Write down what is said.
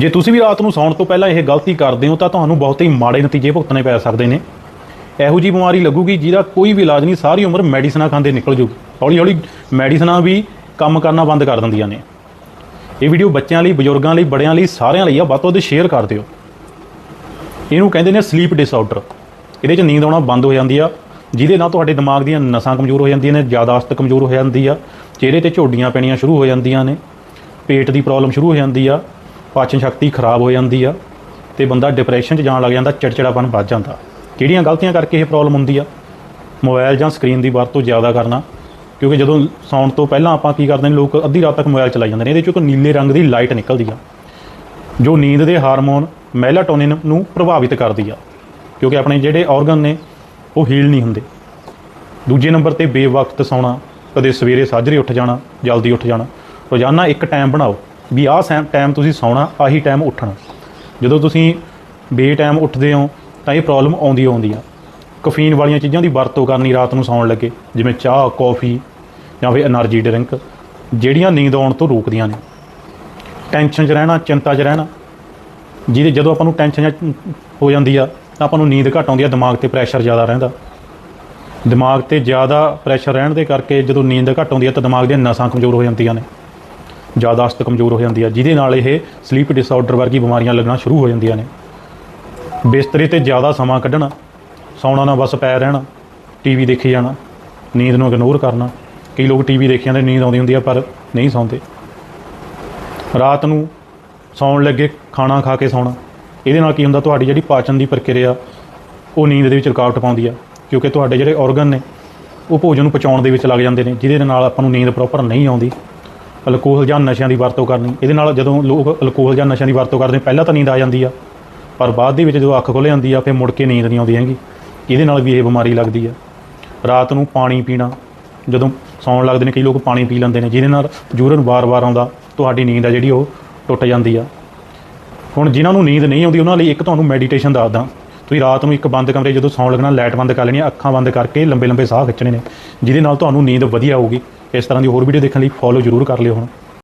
ਜੇ ਤੁਸੀਂ ਵੀ ਰਾਤ ਨੂੰ ਸੌਣ ਤੋਂ ਪਹਿਲਾਂ ਇਹ ਗਲਤੀ ਕਰਦੇ ਹੋ ਤਾਂ ਤੁਹਾਨੂੰ ਬਹੁਤ ਹੀ ਮਾੜੇ ਨਤੀਜੇ ਭੁਗਤਣੇ ਪੈ ਸਕਦੇ ਨੇ। ਇਹੋ ਜੀ ਬਿਮਾਰੀ ਲੱਗੂਗੀ ਜਿਹਦਾ ਕੋਈ ਵੀ ਇਲਾਜ ਨਹੀਂ, ਸਾਰੀ ਉਮਰ ਮੈਡੀਸਨਾਂ ਖਾਂਦੇ ਨਿਕਲ ਜੂਗੀ। ਹੌਲੀ ਹੌਲੀ ਮੈਡੀਸਨਾਂ ਵੀ ਕੰਮ ਕਰਨਾ ਬੰਦ ਕਰ ਦਿੰਦੀਆਂ ਨੇ। ਇਹ ਵੀਡੀਓ ਬੱਚਿਆਂ ਲਈ, ਬਜ਼ੁਰਗਾਂ ਲਈ, ਬੜਿਆਂ ਲਈ, ਸਾਰਿਆਂ ਲਈ ਆ। ਵੱਧ ਤੋਂ ਵੱਧ ਸ਼ੇਅਰ ਕਰ ਦਿਓ। ਇਹਨੂੰ ਕਹਿੰਦੇ ਨੇ ਸਲੀਪ ਡਿਸਆਰਡਰ ਇਹਦੇ 'ਚ ਨੀਂਦ ਆਉਣਾ ਬੰਦ ਹੋ ਜਾਂਦੀ ਆ, ਜਿਹਦੇ ਨਾਲ ਤੁਹਾਡੇ ਦਿਮਾਗ ਦੀਆਂ ਨਸਾਂ ਕਮਜ਼ੋਰ ਹੋ ਜਾਂਦੀਆਂ ਨੇ, ਯਾਦਾਸ਼ਤ ਕਮਜ਼ੋਰ ਹੋ ਜਾਂਦੀ ਆ, ਚਿਹਰੇ ਤੇ ਝੋਡੀਆਂ ਪੈਣੀਆਂ ਸ਼ੁਰੂ ਹੋ ਜਾਂਦੀਆਂ ਨੇ, ਪੇਟ ਦੀ ਪ੍ਰੋਬਲਮ ਸ਼ੁਰੂ ਹੋ ਜਾਂਦੀ ਆ ਪਾਚਨ ਸ਼ਕਤੀ ਖਰਾਬ ਹੋ ਜਾਂਦੀ ਆ ਤੇ ਬੰਦਾ ਡਿਪਰੈਸ਼ਨ 'ਚ ਜਾਣ ਲੱਗ ਜਾਂਦਾ, ਚਿੜਚਿੜਾਪਨ ਵੱਧ ਜਾਂਦਾ। ਕਿਹੜੀਆਂ ਗਲਤੀਆਂ ਕਰਕੇ ਇਹ ਪ੍ਰੋਬਲਮ ਹੁੰਦੀ ਆ? ਮੋਬਾਈਲ ਜਾਂ ਸਕਰੀਨ ਦੀ ਵਰਤੋਂ ਜ਼ਿਆਦਾ ਕਰਨਾ। ਕਿਉਂਕਿ ਜਦੋਂ ਸੌਣ ਤੋਂ ਪਹਿਲਾਂ ਆਪਾਂ ਕੀ ਕਰਦੇ ਨੇ, ਲੋਕ ਅੱਧੀ ਰਾਤ ਤੱਕ ਮੋਬਾਈਲ ਚਲਾਈ ਜਾਂਦੇ ਨੇ, ਇਹਦੇ 'ਚੋਂ ਇੱਕ ਨੀਲੇ ਰੰਗ ਦੀ ਲਾਈਟ ਨਿਕਲਦੀ ਆ। ਜੋ ਨੀਂਦ ਦੇ ਹਾਰਮੋਨ ਮੈਲਾਟੋਨਿਨ ਨੂੰ ਪ੍ਰਭਾਵਿਤ ਕਰਦੀ ਆ। ਕਿਉਂਕਿ ਆਪਣੇ ਜਿਹੜੇ ਆਰਗਨ ਨੇ, ਉਹ ਹੀਲ ਨਹੀਂ ਹੁੰਦੇ। ਦੂਜੇ ਨੰਬਰ ਤੇ ਬੇਵਕਤ ਸੌਣਾ, ਕਦੇ ਸਵੇਰੇ ਸਾਜਰੇ ਉੱਠ ਜਾਣਾ, ਜਲਦੀ ਉੱਠ ਜਾਣਾ। ਰੋਜ਼ਾਨਾ ਇੱਕ ਟਾਈਮ ਬਣਾਓ। ਵੀ ਆਹ ਸੈਮ ਟਾਈਮ ਤੁਸੀਂ ਸੌਣਾ, ਆਹੀ ਟਾਈਮ ਉੱਠਣਾ। ਜਦੋਂ ਤੁਸੀਂ ਬੇ ਟਾਈਮ ਉੱਠਦੇ ਹੋ, ਤਾਂ ਇਹ ਪ੍ਰੋਬਲਮ ਆਉਂਦੀ ਆਉਂਦੀ ਆ। ਕਫੀਨ ਵਾਲੀਆਂ ਚੀਜ਼ਾਂ ਦੀ ਵਰਤੋਂ ਕਰਨੀ ਰਾਤ ਨੂੰ ਸੌਣ ਲੱਗੇ, ਜਿਵੇਂ ਚਾਹ ਕੌਫੀ ਜਾਂ ਫਿਰ એનર્ਜੀ ਡਰਿੰਕ ਜਿਹੜੀਆਂ ਨੀਂਦ ਆਉਣ ਤੋਂ ਰੋਕਦੀਆਂ ਨੇ। ਟੈਨਸ਼ਨ 'ਚ ਰਹਿਣਾ, ਚਿੰਤਾ 'ਚ ਰਹਿਣਾ, ਜਿਹਦੇ ਜਦੋਂ ਆਪਾਂ ਨੂੰ ਟੈਨਸ਼ਨ ਹੋ ਜਾਂਦੀ ਆ, ਤਾਂ ਆਪਾਂ ਨੂੰ ਨੀਂਦ ਘੱਟ ਆਉਂਦੀ ਆ, ਦਿਮਾਗ ਤੇ ਪ੍ਰੈਸ਼ਰ ਜ਼ਿਆਦਾ ਰਹਿੰਦਾ। ਦਿਮਾਗ ਤੇ ਜ਼ਿਆਦਾ ਪ੍ਰੈਸ਼ਰ ਰਹਿਣ ਦੇ ਕਰਕੇ ਜਦੋਂ ਨੀਂਦ ਘੱਟ ਆਉਂਦੀ ਆ, ਤਾਂ ਦਿਮਾਗ ਦੀਆਂ ਨਸਾਂ ਕਮਜ਼ੋਰ ਹੋ ਜਾਂਦੀਆਂ ਨੇ। ਜ਼ਿਆਦਾ ਅਸਤ ਕਮਜ਼ੋਰ ਹੋ ਜਾਂਦੀ ਆ, ਜਿਹਦੇ ਨਾਲ ਇਹ ਸਲੀਪ ਡਿਸਆਰਡਰ ਵਰਗੀ ਬਿਮਾਰੀਆਂ ਲੱਗਣਾ ਸ਼ੁਰੂ ਹੋ ਜਾਂਦੀਆਂ ਨੇ। ਬਿਸਤਰੇ ਤੇ ਜ਼ਿਆਦਾ ਸਮਾਂ ਕੱਢਣਾ, ਸੌਣਾ ਨਾ ਬਸ ਪੈ ਰਹਿਣਾ ਟੀਵੀ ਦੇਖੀ ਜਾਣਾ, ਨੀਂਦ ਨੂੰ ਇਗਨੋਰ ਕਰਨਾ। ਕਈ ਲੋਕ ਟੀਵੀ ਦੇਖੀ ਜਾਂਦੇ ਨੀਂਦ ਆਉਂਦੀ ਹੁੰਦੀ ਆ, ਪਰ ਨਹੀਂ ਸੌਂਦੇ। ਰਾਤ ਨੂੰ ਸੌਣ ਲੱਗੇ, ਖਾਣਾ ਖਾ ਕੇ ਸੌਣਾ। ਇਹਦੇ ਨਾਲ ਕੀ ਹੁੰਦਾ, ਤੁਹਾਡੀ ਜਿਹੜੀ ਪਾਚਨ ਦੀ ਪ੍ਰਕਿਰਿਆ, ਉਹ ਨੀਂਦ ਦੇ ਵਿੱਚ ਰੁਕਾਵਟ ਪਾਉਂਦੀ ਆ, ਕਿਉਂਕਿ ਤੁਹਾਡੇ ਜਿਹੜੇ ਆਰਗਨ ਨੇ, ਉਹ ਭੋਜਨ ਨੂੰ ਪਚਾਉਣ ਦੇ ਵਿੱਚ ਲੱਗ ਜਾਂਦੇ ਨੇ, ਜਿਹਦੇ ਨਾਲ ਆਪਾਂ ਨੂੰ ਨੀਂਦ ਪ੍ਰੋਪਰ ਨਹੀਂ ਆਉਂਦੀ। ਅਲਕੋਹਲ ਜਾਂ ਨਸ਼ਿਆਂ ਦੀ ਵਰਤੋਂ ਕਰਨੀ। ਇਹਦੇ ਨਾਲ ਜਦੋਂ ਲੋਕ ਅਲਕੋਹਲ ਜਾਂ ਨਸ਼ਿਆਂ ਦੀ ਵਰਤੋਂ ਕਰਦੇ ਪਹਿਲਾਂ ਤਾਂ ਨੀਂਦ ਆ ਜਾਂਦੀ ਆ। ਪਰ ਬਾਅਦ ਦੇ ਵਿੱਚ ਜਦੋਂ ਅੱਖ ਖੁੱਲ੍ਹ ਜਾਂਦੀ ਆ, ਫਿਰ ਮੁੜ ਕੇ ਨੀਂਦ ਨਹੀਂ ਆਉਂਦੀ ਹੈਗੀ। ਇਹਦੇ ਨਾਲ ਵੀ ਇਹ ਬਿਮਾਰੀ ਲੱਗਦੀ ਆ। ਰਾਤ ਨੂੰ ਪਾਣੀ ਪੀਣਾ, ਜਦੋਂ ਸੌਣ ਲੱਗਦੇ ਨੇ, ਕਈ ਲੋਕ ਪਾਣੀ ਪੀ ਲੈਂਦੇ ਨੇ, ਜਿਹਦੇ ਨਾਲ ਯੂਰਨ ਵਾਰ-ਵਾਰ ਆਉਂਦਾ, ਤੁਹਾਡੀ ਨੀਂਦ ਆ ਜਿਹੜੀ ਉਹ ਟੁੱਟ ਜਾਂਦੀ ਆ। ਹੁਣ ਜਿਨ੍ਹਾਂ ਨੂੰ ਨੀਂਦ ਨਹੀਂ ਆਉਂਦੀ, ਉਹਨਾਂ ਲਈ ਇੱਕ ਤੁਹਾਨੂੰ ਮੈਡੀਟੇਸ਼ਨ ਦੱਸਦਾ ਤੁਸੀਂ ਰਾਤ ਨੂੰ ਇੱਕ ਬੰਦ ਕਮਰੇ ਜਦੋਂ ਸੌਣ ਲੱਗਣਾ, ਲਾਈਟ ਬੰਦ ਕਰ ਲੈਣੀ ਅੱਖਾਂ ਬੰਦ ਕਰਕੇ ਲੰਬੇ ਲੰਬੇ ਸਾਹ ਖਿੱਚਣੇ ਨੇ, ਜਿਹਦੇ ਨਾਲ ਤੁਹਾਨੂੰ ਨੀਂਦ ਵਧੀਆ ਆਊਗੀ। ਇਸ ਤਰ੍ਹਾਂ ਦੀ ਹੋਰ ਵੀਡੀਓ ਦੇਖਣ ਲਈ ਫੋਲੋ ਜ਼ਰੂਰ ਕਰ ਲਿਓ ਹੁਣ।